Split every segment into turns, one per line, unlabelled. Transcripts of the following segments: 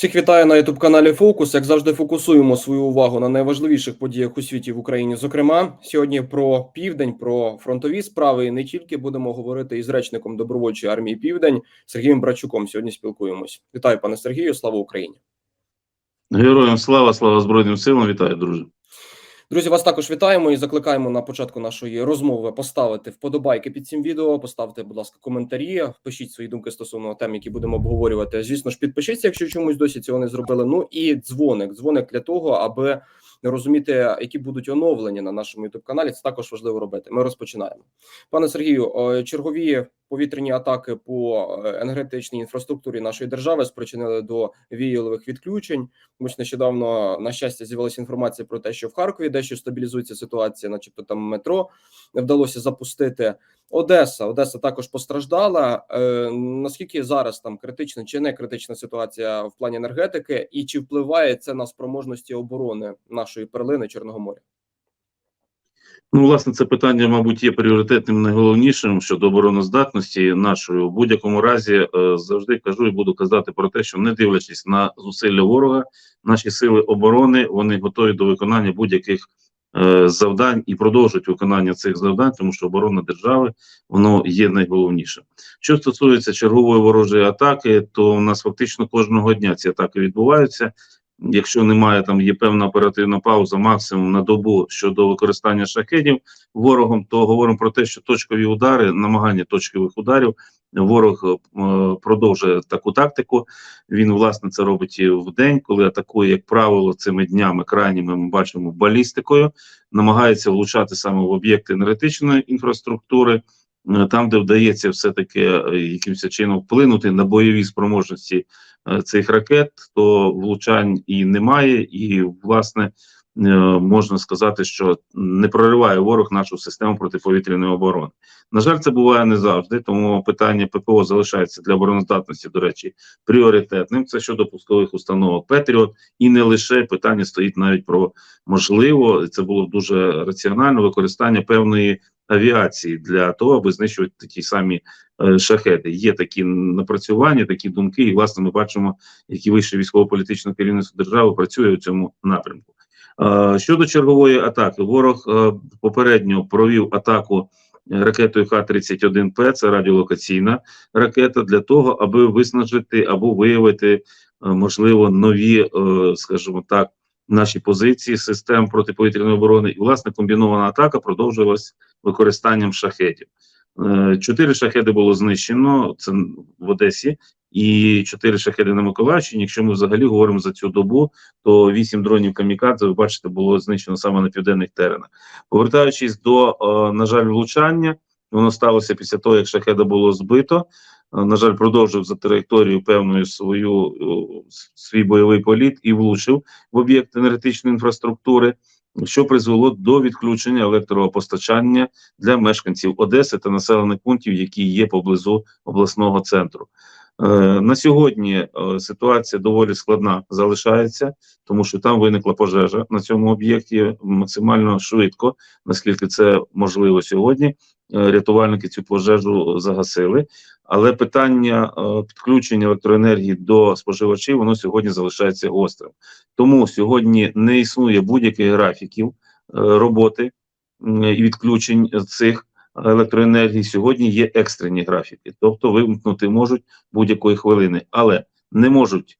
Всіх вітаю на youtube каналі Фокус. Як завжди, фокусуємо свою увагу на найважливіших подіях у світі в Україні. Зокрема, сьогодні про південь, про фронтові справи. І не тільки будемо говорити із речником добровольчої армії Південь Сергієм Брачуком. Сьогодні спілкуємось. Вітаю, пане Сергію. Слава Україні!
Героям слава, слава Збройним силам, вітаю, друже.
Друзі, вас також вітаємо і закликаємо на початку нашої розмови поставити вподобайки під цим відео. Поставте, будь ласка, коментарі, пишіть свої думки стосовно тем, які будемо обговорювати. Звісно ж, підпишіться, якщо чомусь досі цього не зробили. Ну і дзвоник. Дзвоник для того, аби розуміти, які будуть оновлення на нашому youtube каналі. Це також важливо робити. Ми розпочинаємо, пане Сергію. е, Чергові повітряні атаки по е, енергетичній інфраструктурі нашої держави спричинили до віялових відключень. Ось нещодавно на щастя з'явилася інформація про те, що в Харкові дещо стабілізується ситуація, начебто там метро вдалося запустити. Одеса, Одеса також постраждала. Е, наскільки зараз там критична чи не критична ситуація в плані енергетики, і чи впливає це на спроможності оборони нашої перлини Чорного моря?
Ну, власне, це питання, мабуть, є пріоритетним найголовнішим щодо обороноздатності нашої. У будь-якому разі е, завжди кажу і буду казати про те, що не дивлячись на зусилля ворога, наші сили оборони вони готові до виконання будь-яких е, завдань і продовжують виконання цих завдань, тому що оборона держави воно є найголовнішим. Що стосується чергової ворожої атаки, то у нас фактично кожного дня ці атаки відбуваються. Якщо немає там є певна оперативна пауза, максимум на добу щодо використання шахедів ворогом, то говоримо про те, що точкові удари, намагання точкових ударів, ворог е, продовжує таку тактику. Він власне це робить і в день, коли атакує, як правило, цими днями крайніми ми бачимо балістикою, намагається влучати саме в об'єкти енергетичної інфраструктури. е, Там, де вдається все-таки е, якимось чином вплинути на бойові спроможності цих ракет, то влучань і немає, і власне е, можна сказати, що не прориває ворог нашу систему протиповітряної оборони. На жаль, це буває не завжди, тому питання ППО залишається для обороноздатності, до речі, пріоритетним. Це щодо пускових установок Петріот, і не лише питання стоїть навіть про можливо, це було дуже раціонально використання певної авіації для того, аби знищувати такі самі е, шахеди. Є такі напрацювання, такі думки, і власне ми бачимо, які вище військово-політичне керівництво держави працює у цьому напрямку. Е, щодо чергової атаки, ворог е, попередньо провів атаку е, ракетою Х-31П, це радіолокаційна ракета, для того, аби виснажити або виявити, е, можливо, нові, е, скажімо так, наші позиції систем протиповітряної оборони. І власне комбінована атака продовжилась використанням шахетів. Е, Чотири шахеди було знищено це в Одесі, і чотири шахеди на Миколаївщині. Якщо ми взагалі говоримо за цю добу, то вісім дронів камікадзе, ви бачите, було знищено саме на південних теренах. Повертаючись до, е, на жаль, влучання, воно сталося після того, як шахеда було збито. Е, На жаль, продовжив за траєкторією певною свою свій бойовий політ і влучив в об'єкт енергетичної інфраструктури що призвело до відключення електропостачання для мешканців Одеси та населених пунктів, які є поблизу обласного центру. Е, на сьогодні е, ситуація доволі складна залишається, тому що там виникла пожежа на цьому об'єкті максимально швидко, наскільки це можливо сьогодні. Е, рятувальники цю пожежу загасили, але питання е, підключення електроенергії до споживачів воно сьогодні залишається гострим. Тому сьогодні не існує будь-яких графіків е, роботи і відключень цих електроенергії. Сьогодні є екстрені графіки, тобто вимкнути можуть будь-якої хвилини, але не можуть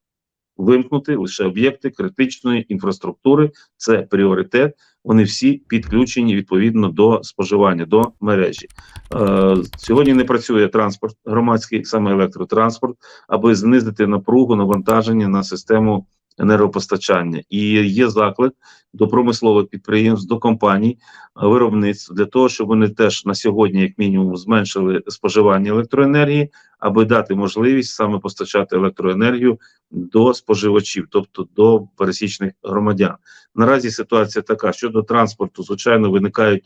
вимкнути лише об'єкти критичної інфраструктури. Це пріоритет. Вони всі підключені відповідно до споживання до мережі. Е, сьогодні не працює транспорт громадський, саме електротранспорт, аби знизити напругу навантаження на систему енергопостачання. І є заклик до промислових підприємств, до компаній, е, виробництв для того, щоб вони теж на сьогодні, як мінімум, зменшили споживання електроенергії, аби дати можливість саме постачати електроенергію до споживачів, тобто до пересічних громадян. Наразі ситуація така: щодо транспорту, звичайно, виникають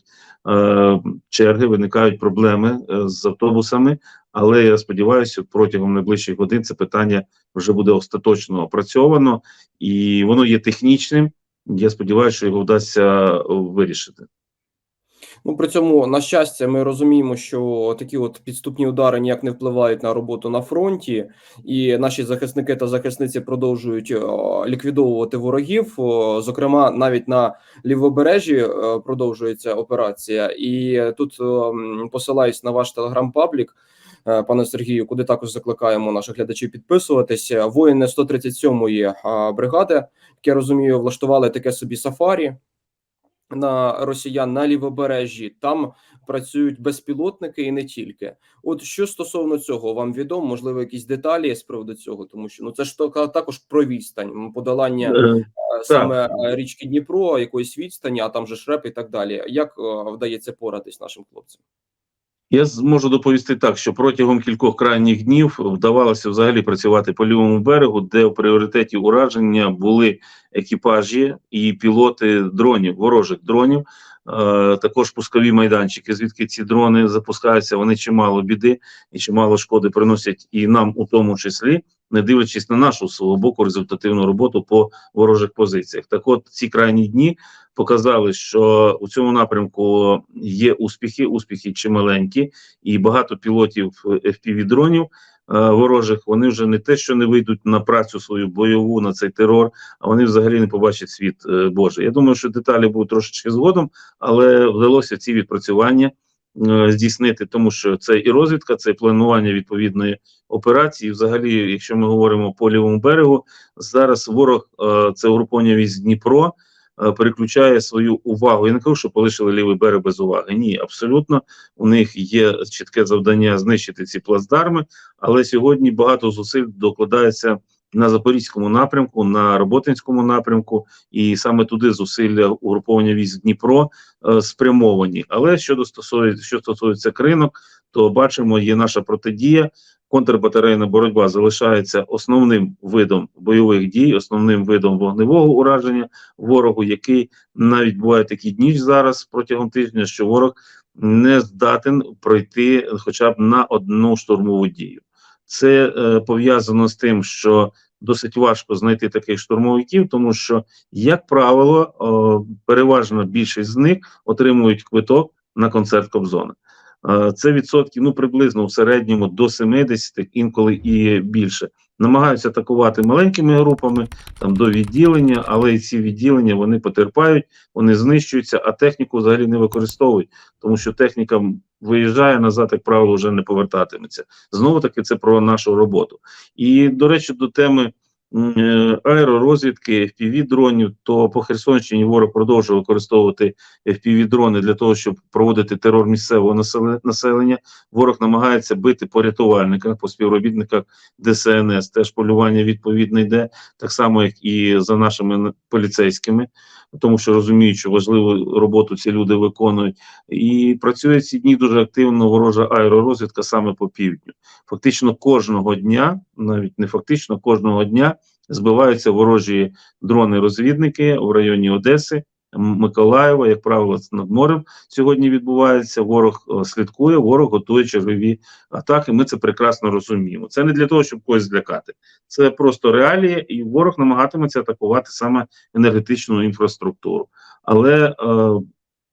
е, черги, виникають проблеми е, з автобусами. Але я сподіваюся, протягом найближчих годин це питання вже буде остаточно опрацьовано, і воно є технічним. Я сподіваюся, що його вдасться е, вирішити.
Ну при цьому, на щастя, ми розуміємо, що такі от підступні удари ніяк не впливають на роботу на фронті, і наші захисники та захисниці продовжують е, ліквідовувати ворогів. Зокрема, навіть на лівобережжі е, продовжується операція, і тут е, посилаюсь на ваш телеграм-паблік. Е, Пане Сергію, куди також закликаємо наших глядачів підписуватися. Воїни 137-ї а, бригади, як я розумію, влаштували таке собі сафарі на росіян на лівобережжі. Там працюють безпілотники і не тільки. От що стосовно цього, вам відомо, можливо, якісь деталі з приводу цього, тому що ну це ж також про відстань подолання
Е,
е, саме е, річки Дніпро, якоїсь відстані, а там же шреп і так далі. Як е, вдається поратись нашим хлопцям?
Я зможу доповісти так, що протягом кількох крайніх днів вдавалося взагалі працювати по лівому берегу, де в пріоритеті ураження були екіпажі і пілоти дронів, ворожих дронів, е, також пускові майданчики. Звідки ці дрони запускаються, вони чимало біди і чимало шкоди приносять і нам, у тому числі, не дивлячись на нашу свого боку результативну роботу по ворожих позиціях. Так, от ці крайні дні показали, що у цьому напрямку є успіхи, успіхи чималенькі, і багато пілотів fpv дронів е, ворожих. Вони вже не те, що не вийдуть на працю свою бойову на цей терор, а вони взагалі не побачать світ е, Божий. Я думаю, що деталі будуть трошечки згодом, але вдалося ці відпрацювання е, здійснити, тому що це і розвідка, це і планування відповідної операції. Взагалі, якщо ми говоримо по лівому берегу, зараз ворог е, це угруповання військ Дніпро е, переключає свою увагу. Я не кажу, що полишили лівий берег без уваги. Ні, абсолютно у них є чітке завдання знищити ці плацдарми, але сьогодні багато зусиль докладається на запорізькому напрямку, на роботинському напрямку, і саме туди зусилля угруповання військ Дніпро е, спрямовані. Але щодо стосується, що стосується кринок, то бачимо, є наша протидія. Контрбатарейна боротьба залишається основним видом бойових дій, основним видом вогневого ураження ворогу, який навіть буває такі дні зараз протягом тижня, що ворог не здатен пройти хоча б на одну штурмову дію. Це е, пов'язано з тим, що досить важко знайти таких штурмовиків, тому що, як правило, о, переважна більшість з них отримують квиток на концерт Кобзона. Е, Це відсотків ну приблизно в середньому до 70, інколи і більше. Намагаються атакувати маленькими групами там до відділення, але і ці відділення вони потерпають, вони знищуються, а техніку взагалі не використовують, тому що техніка виїжджає назад, як правило, вже не повертатиметься. Знову таки, це про нашу роботу. І до речі, до теми аеророзвідки fpv дронів, то по Херсонщині ворог продовжує використовувати fpv дрони для того, щоб проводити терор місцевого населення. Ворог намагається бити по рятувальниках, по співробітниках ДСНС. Теж полювання відповідно йде, так само як і за нашими поліцейськими, тому що розуміють, що важливу роботу ці люди виконують. І працює ці дні дуже активно ворожа аеророзвідка саме по півдню. Фактично кожного дня, навіть не фактично кожного дня, збиваються ворожі дрони-розвідники в районі Одеси. Миколаєва, як правило, над морем сьогодні відбувається. Ворог е, слідкує, ворог готує чергові атаки. Ми це прекрасно розуміємо. Це не для того, щоб когось злякати. Це просто реалії, і ворог намагатиметься атакувати саме енергетичну інфраструктуру. Але е,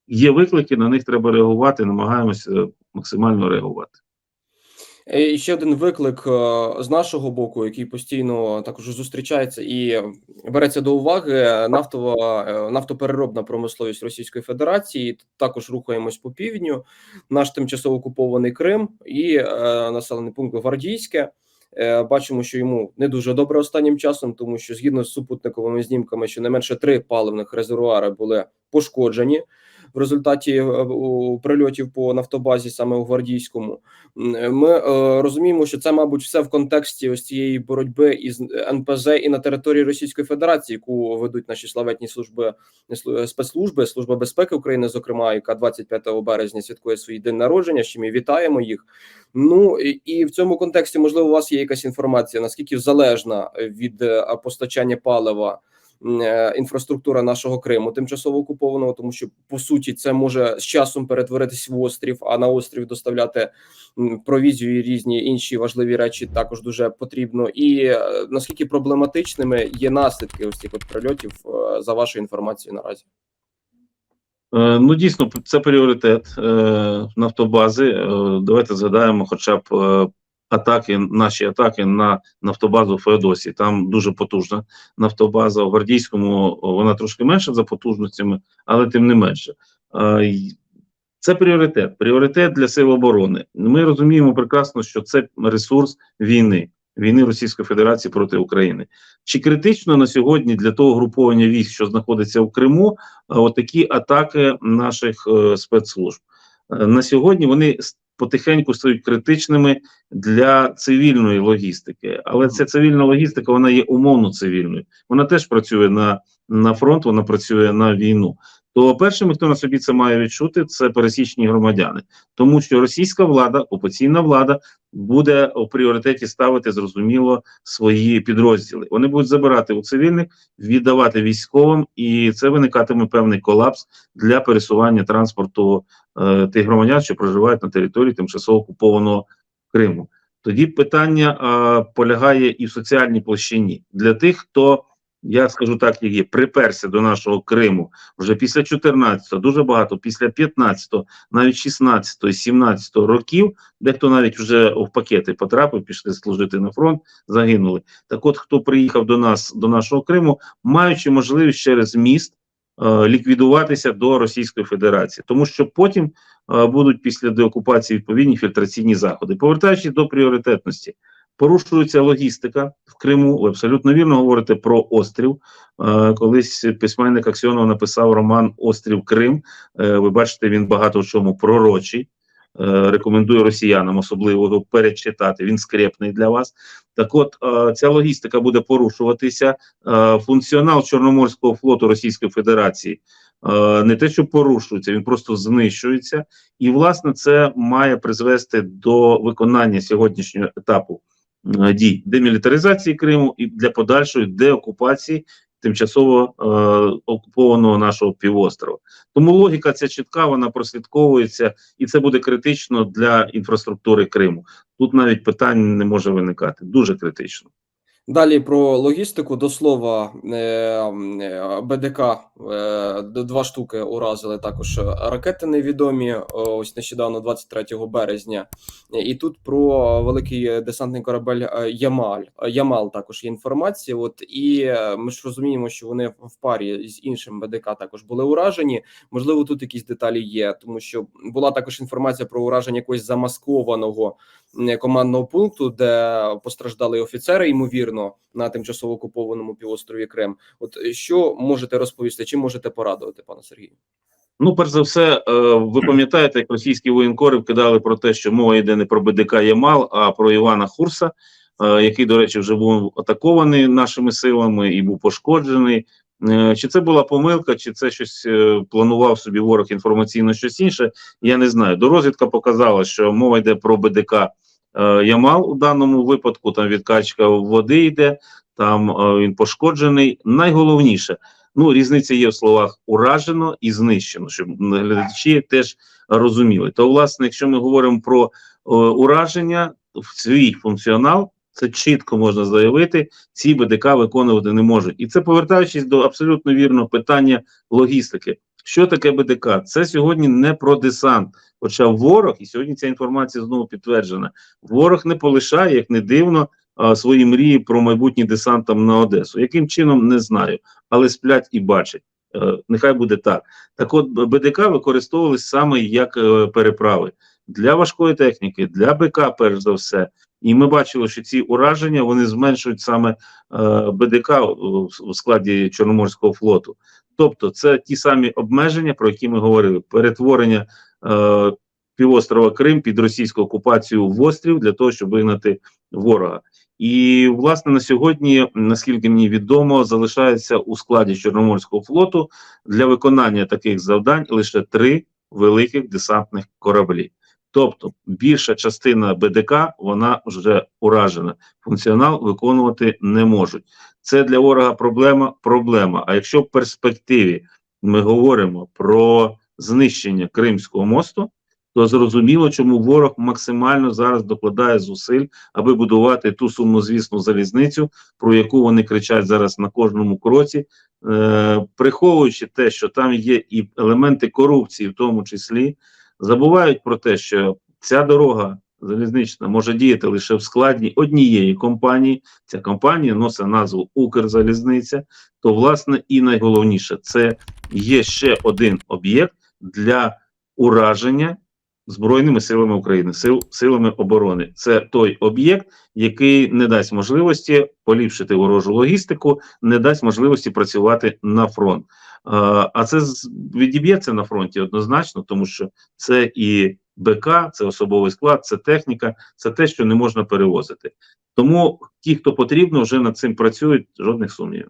є виклики, на них треба реагувати. Намагаємося максимально реагувати.
Е, І ще один виклик е, з нашого боку, який постійно також зустрічається і береться до уваги нафтова е, нафтопереробна промисловість Російської Федерації. Також рухаємось по півдню. Наш тимчасово окупований Крим і населений пункт Гвардійське. Бачимо, що йому не дуже добре останнім часом, тому що згідно з супутниковими знімками, щонайменше три паливних резервуари були пошкоджені в результаті е, прильотів по нафтобазі, саме у гвардійському. Ми е, розуміємо, що це, мабуть, все в контексті ось цієї боротьби із НПЗ і на території Російської Федерації, яку ведуть наші славетні служби слу- спецслужби, служба безпеки України, зокрема, яка 25 березня святкує свій день народження. чим і вітаємо їх. Ну і, в цьому контексті, можливо, у вас є якась інформація, наскільки залежна від е, постачання палива е, інфраструктура нашого Криму, тимчасово окупованого, тому що по суті це може з часом перетворитись в острів, а на острів доставляти провізію і різні інші важливі речі також дуже потрібно. І е, наскільки проблематичними є наслідки ось цих от прильотів е, за вашою інформацією наразі?
Е, Ну, дійсно, це пріоритет е, нафтобази. Е, Давайте згадаємо, хоча б е, атаки, наші атаки на нафтобазу в Феодосії. Там дуже потужна нафтобаза. У Гвардійському вона трошки менша за потужностями, але тим не менше. Це пріоритет. Пріоритет для сил оборони. Ми розуміємо прекрасно, що це ресурс війни, війни Російської Федерації проти України. Чи критично на сьогодні для того груповання військ, що знаходиться в Криму, а от такі атаки наших е, спецслужб. Е, На сьогодні вони потихеньку стають критичними для цивільної логістики, але ця цивільна логістика вона є умовно цивільною. Вона теж працює на, на фронт, вона працює на війну. То першими, хто на собі це має відчути, це пересічні громадяни, тому що російська влада, окупаційна влада, буде у пріоритеті ставити зрозуміло свої підрозділи. Вони будуть забирати у цивільних, віддавати військовим, і це виникатиме певний колапс для пересування транспорту тих громадян, що проживають на території тимчасово окупованого Криму. Тоді питання е, полягає і в соціальній площині для тих, хто я скажу так, як є, приперся до нашого Криму вже після 14-го, дуже багато, після 15-го, навіть 16-го, 17-го років, дехто навіть вже в пакети потрапив, пішли служити на фронт, загинули. Так от, хто приїхав до нас, до нашого Криму, маючи можливість через міст е, ліквідуватися до Російської Федерації, тому що потім е, будуть після деокупації відповідні фільтраційні заходи. Повертаючись до пріоритетності, порушується логістика в Криму. Ви абсолютно вірно говорите про острів. Е, колись письменник Аксьонов написав роман Острів Крим. Е, ви бачите, він багато в чому пророчий. Е, рекомендую росіянам особливо його перечитати. Він скрепний для вас. Так, от е, ця логістика буде порушуватися. Е, функціонал Чорноморського флоту Російської Федерації не те, що порушується, він просто знищується, і власне це має призвести до виконання сьогоднішнього етапу дій демілітаризації Криму і для подальшої деокупації тимчасово е, окупованого нашого півострова. Тому логіка ця чітка, вона прослідковується, і це буде критично для інфраструктури Криму. Тут навіть питань не може виникати. Дуже критично.
Далі про логістику. До слова, е, е, БДК два штуки уразили також ракети невідомі. е, Ось нещодавно, 23 березня. І тут про великий десантний корабель е, Ямаль. Е, Ямал також є інформація. От і е, ми ж розуміємо, що вони в парі з іншим БДК також були уражені. Можливо, тут якісь деталі є, тому що була також інформація про ураження якогось замаскованого е, командного пункту, де постраждали офіцери, ймовірно, на тимчасово окупованому півострові Крим. От е, що можете розповісти? Чим можете порадувати, пане Сергію?
Ну, перш за все, е, ви пам'ятаєте, як російські воєнкори вкидали про те, що мова йде не про БДК Ямал, а про Івана Хурса, е, який, до речі, вже був атакований нашими силами і був пошкоджений. Е, Чи це була помилка, чи це щось планував собі ворог інформаційно щось інше? Я не знаю. Дорозвідка показала, що мова йде про БДК Ямал у даному випадку. Там відкачка води йде, там він пошкоджений. Найголовніше. Ну, різниця є в словах уражено і знищено, щоб глядачі теж розуміли. То, власне, якщо ми говоримо про е, ураження в свій функціонал, це чітко можна заявити, ці БДК виконувати не можуть. І це повертаючись до абсолютно вірного питання логістики. Що таке БДК? Це сьогодні не про десант. Хоча ворог, і сьогодні ця інформація знову підтверджена, ворог не полишає, як не дивно, свої мрії про майбутній десант там на Одесу. Яким чином не знаю, але сплять і бачать. Е, Нехай буде так. Так, от БДК використовувалися саме як е, переправи для важкої техніки, для БК, перш за все. І ми бачили, що ці ураження вони зменшують саме е, БДК у складі Чорноморського флоту. Тобто, це ті самі обмеження, про які ми говорили: перетворення е, півострова Крим під російську окупацію в острів для того, щоб вигнати ворога. І власне на сьогодні, наскільки мені відомо, залишається у складі Чорноморського флоту для виконання таких завдань лише три великих десантних кораблі. Тобто більша частина БДК вона вже уражена. Функціонал виконувати не можуть. Це для ворога проблема. Проблема. А якщо в перспективі ми говоримо про знищення Кримського мосту, то зрозуміло, чому ворог максимально зараз докладає зусиль, аби будувати ту сумнозвісну залізницю, про яку вони кричать зараз на кожному кроці, е, приховуючи те, що там є і елементи корупції, в тому числі, забувають про те, що ця дорога залізнична може діяти лише в складі однієї компанії. Ця компанія носить назву Укрзалізниця. То, власне, і найголовніше, це є ще один об'єкт для ураження Збройними силами України, сил, силами оборони. Це той об'єкт, який не дасть можливості поліпшити ворожу логістику, не дасть можливості працювати на фронт. А, це відіб'ється на фронті однозначно, тому що це і БК, це особовий склад, це техніка, це те, що не можна перевозити. Тому ті, хто потрібно, вже над цим працюють, жодних сумнівів.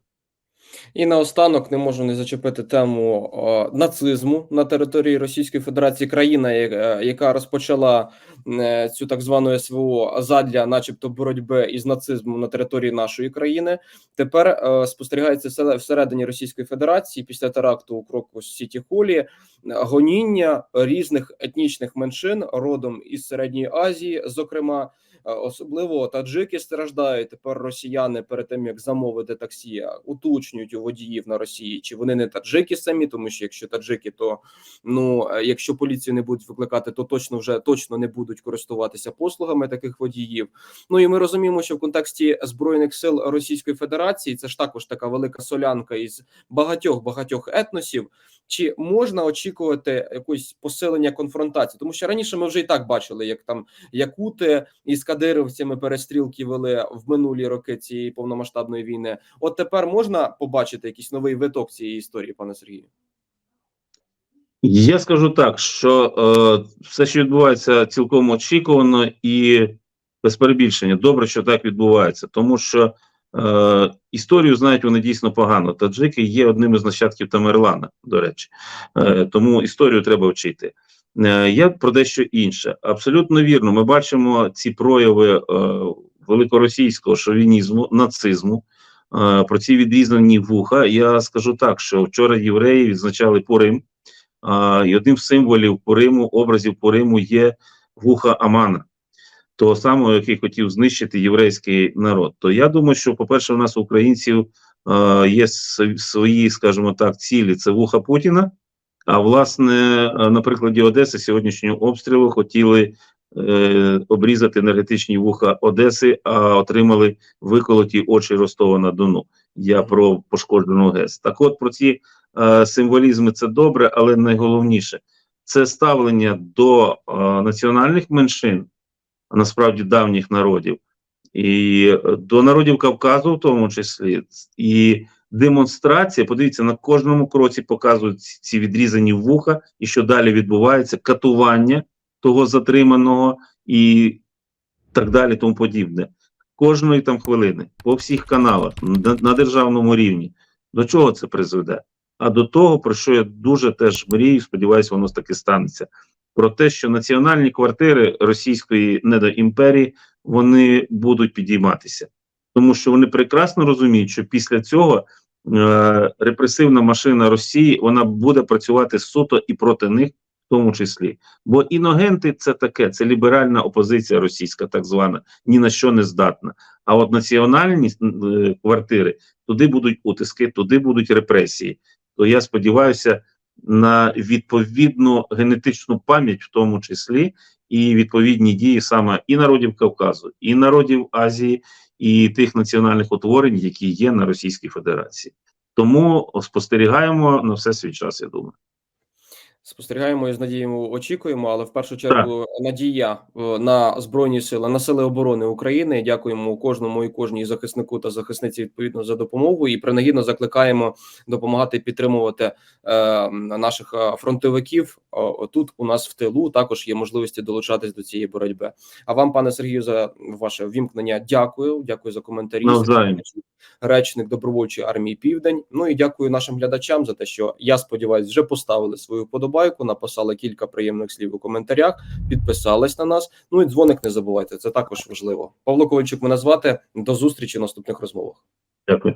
І наостанок не можу не зачепити тему нацизму на території Російської Федерації, країна, е, яка розпочала е, цю так звану СВО задля, начебто, боротьби із нацизмом на території нашої країни. Тепер е, спостерігається все- всередині Російської Федерації після теракту у Крокус Сіті Холі гоніння різних етнічних меншин родом із середньої Азії, зокрема. Е, Особливо таджики страждають. Тепер росіяни перед тим як замовити таксі, е, уточнюють у водіїв на Росії, чи вони не таджики самі, тому що якщо таджики, то ну е, якщо поліцію не будуть викликати, то точно вже точно не будуть користуватися послугами таких водіїв. Ну і ми розуміємо, що в контексті збройних сил Російської Федерації це ж також така велика солянка із багатьох багатьох етносів. Чи можна очікувати якось посилення конфронтації? Тому що раніше ми вже і так бачили, як там якути із кадирівцями перестрілки вели в минулі роки цієї повномасштабної війни. От тепер можна побачити якийсь новий виток цієї історії, пане Сергію?
Я скажу так, що е, все, що відбувається, цілком очікувано і без перебільшення. Добре, що так відбувається, тому що е, історію знають вони дійсно погано. Таджики є одним із нащадків Тамерлана, до речі, е, тому історію треба вчити. Е, я про дещо інше. Абсолютно вірно. Ми бачимо ці прояви е, великоросійського шовінізму, нацизму. Е, про ці відрізані вуха. Я скажу так, що вчора євреї відзначали Пурим. І одним з символів Пуриму, образів Пуриму є вуха Амана, того самого, який хотів знищити єврейський народ. То я думаю, що, по-перше, у нас українців є свої, скажімо так, цілі це вуха Путіна. А власне, на прикладі Одеси сьогоднішнього обстрілу хотіли е, обрізати енергетичні вуха Одеси, а отримали виколоті очі Ростова на Дону. Я про пошкоджену ГЕС. Так от про ці е, символізми це добре, але найголовніше це ставлення до е, національних меншин, насправді давніх народів, і е, до народів Кавказу, в тому числі, і демонстрація. Подивіться, на кожному кроці показують ці- відрізані вуха, і що далі відбувається, катування того затриманого і так далі, тому подібне. Кожної там хвилини по всіх каналах на, на державному рівні. До чого це призведе? А до того, про що я дуже теж мрію, сподіваюся, воно таки станеться. Про те, що національні квартири російської недоімперії вони будуть підійматися, тому що вони прекрасно розуміють, що після цього репресивна машина Росії вона буде працювати суто і проти них, в тому числі. Бо іногенти це таке, це ліберальна опозиція російська, так звана, ні на що не здатна. А от національні е, квартири туди будуть утиски, туди будуть репресії. То я сподіваюся на відповідну генетичну пам'ять, в тому числі, і відповідні дії саме і народів Кавказу, і народів Азії, і тих національних утворень, які є на Російській Федерації. Тому спостерігаємо на все свій час. Я думаю.
Спостерігаємо і з надією очікуємо, але в першу чергу надія е, на збройні сили, на сили оборони України. Дякуємо кожному і кожній захиснику та захисниці відповідно за допомогу. І принагідно закликаємо допомагати підтримувати е, наших е, фронтовиків. О, тут у нас в тилу також є можливості долучатись до цієї боротьби. А вам, пане Сергію, за ваше вімкнення. Дякую. Дякую за коментарі. Речник добровольчої армії Південь. Ну і дякую нашим глядачам за те, що я сподіваюся, вже поставили свою подобайку, написали кілька приємних слів у коментарях, підписались на нас. Ну і дзвоник не забувайте. Це також важливо. Павло Ковальчук мене звати. До зустрічі в наступних розмовах.
Дякую.